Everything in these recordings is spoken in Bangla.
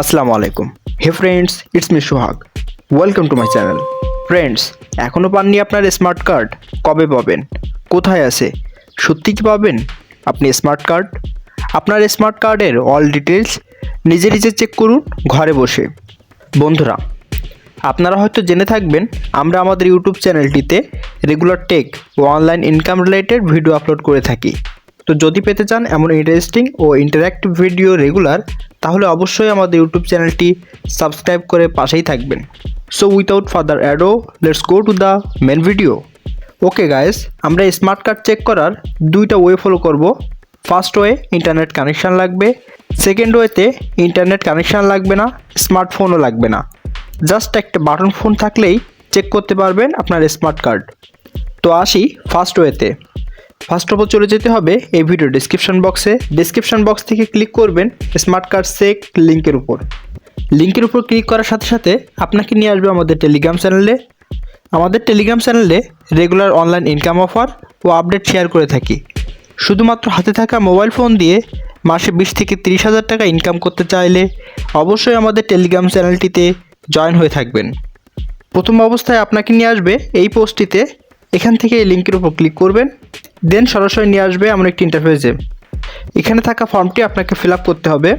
আসসালামু আলাইকুম। Hey friends it's me Sohag. Welcome to my channel friends এখনও পাননি আপনার স্মার্ট কার্ড কবে পাবেন? কোথায় আছে? সত্যি কি পাবেন? আপনি স্মার্ট কার্ড আপনার স্মার্ট কার্ডের অল ডিটেলস নিজে নিজে চেক করুন, ঘরে বসে। বন্ধুরা, আপনারা হয়তো জেনে থাকবেন, আমরা আমাদের ইউটিউব চ্যানেলটিতে রেগুলার টেক ও online income related video upload করে থাকি। তো যদি পেতে চান এমন ইন্টারেস্টিং ও ইন্টারাক্টিভ ভিডিও রেগুলার তাহলে অবশ্যই আমাদের ইউটিউব চ্যানেলটি সাবস্ক্রাইব করে পাশেই থাকবেন। So without further ado let's go to the main video okay guys আমরা স্মার্ট কার্ড চেক করার দুইটা ওয়ে ফলো করব। ফার্স্ট ওয়ে ইন্টারনেট কানেকশান লাগবে। সেকেন্ড ওয়েতে ইন্টারনেট কানেকশান লাগবে না স্মার্টফোনও লাগবে না। জাস্ট একটা বাটন ফোন থাকলেই চেক করতে পারবেন আপনার স্মার্ট কার্ড তো আসি ফার্স্ট ওয়েতে ফার্স্ট অফ অল চলে যেতে হবে এই ভিডিও ডিসক্রিপশন বক্সে ডিসক্রিপশন বক্স থেকে ক্লিক করবেন স্মার্ট কার্ড চেক লিঙ্কের উপর। লিঙ্কের উপর ক্লিক করার সাথে সাথে আপনাকে নিয়ে আসবে আমাদের টেলিগ্রাম চ্যানেলে আমাদের টেলিগ্রাম চ্যানেলে রেগুলার অনলাইন ইনকাম অফার ও আপডেট শেয়ার করে থাকি। শুধুমাত্র হাতে থাকা মোবাইল ফোন দিয়ে মাসে বিশ থেকে তিরিশ হাজার টাকা ইনকাম করতে চাইলে অবশ্যই আমাদের টেলিগ্রাম চ্যানেলটিতে জয়েন হয়ে থাকবেন। প্রথম অবস্থায় আপনাকে নিয়ে আসবে এই পোস্টটিতে এখান থেকে এই লিঙ্কের উপর ক্লিক করবেন। দেন সরাসরি নিয়ে আসবে এমন একটি ইন্টারফেসে এখানে থাকা ফর্মটি আপনাকে ফিল করতে হবে।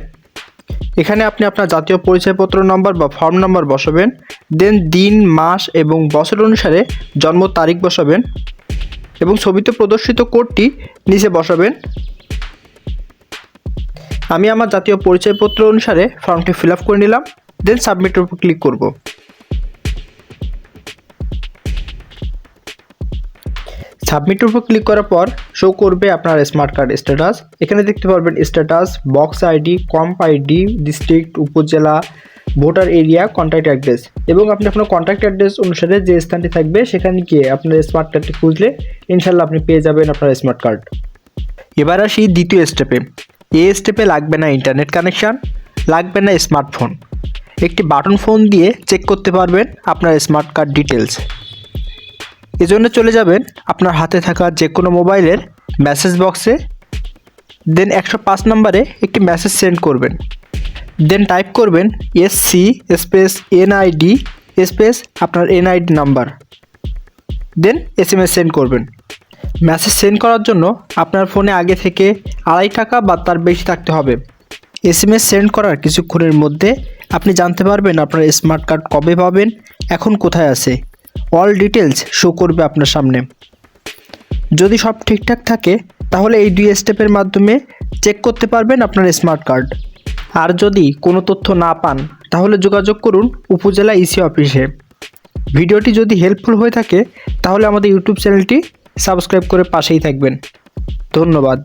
এখানে আপনি আপনার জাতীয় পরিচয়পত্র নম্বর বা ফর্ম নম্বর বসাবেন। দেন দিন, মাস এবং বছর অনুসারে জন্ম তারিখ বসাবেন। এবং ছবিতে প্রদর্শিত কোডটি নিচে বসাবেন। আমি আমার জাতীয় পরিচয়পত্র অনুসারে ফর্মটি ফিল করে নিলাম। দেন সাবমিটের উপর ক্লিক করব। সাবমিটের উপর ক্লিক করার পর শো করবে আপনার স্মার্ট কার্ড স্ট্যাটাস এখানে দেখতে পারবেন status box ID comp ID district upazila voter area contact address এবং আপনি আপনার কন্ট্যাক্ট অ্যাড্রেস অনুসারে যে স্থানটি থাকবে সেখানে গিয়ে আপনার স্মার্ট কার্ডটি খুঁজলে ইনশাল্লাহ আপনি পেয়ে যাবেন আপনার স্মার্ট কার্ড এবার আসি দ্বিতীয় স্টেপে এ। স্টেপে লাগবে না ইন্টারনেট কানেকশান লাগবে না স্মার্টফোন একটি বাটন ফোন দিয়ে চেক করতে পারবেন আপনার স্মার্ট কার্ড ডিটেলস এজন্য চলে যাবেন আপনার হাতে থাকা যে কোনো মোবাইলের মেসেজ বক্সে দেন একশো পাঁচ নম্বরে একটি মেসেজ সেন্ড করবেন। দেন টাইপ করবেন S C space NID space আপনার NID number then S M S send করবেন। মেসেজ সেন্ড করার জন্য আপনার ফোনে আগে থেকে আড়াই টাকা বা তার বেশি থাকতে হবে। এস এম এস সেন্ড করার কিছুক্ষণের মধ্যে আপনি জানতে পারবেন আপনার স্মার্ট কার্ড কবে পাবেন, এখন কোথায় আছে। অল ডিটেলস শো করবে আপনার সামনে। যদি সব ঠিকঠাক থাকে, তাহলে এই দুই স্টেপের মাধ্যমে চেক করতে পারবেন আপনার স্মার্ট কার্ড আর যদি কোনো তথ্য না পান, তাহলে যোগাযোগ করুন উপজেলা ইসি অফিসে ভিডিওটি যদি হেল্পফুল হয়ে থাকে, তাহলে আমাদের ইউটিউব চ্যানেলটি সাবস্ক্রাইব করে পাশেই থাকবেন। ধন্যবাদ।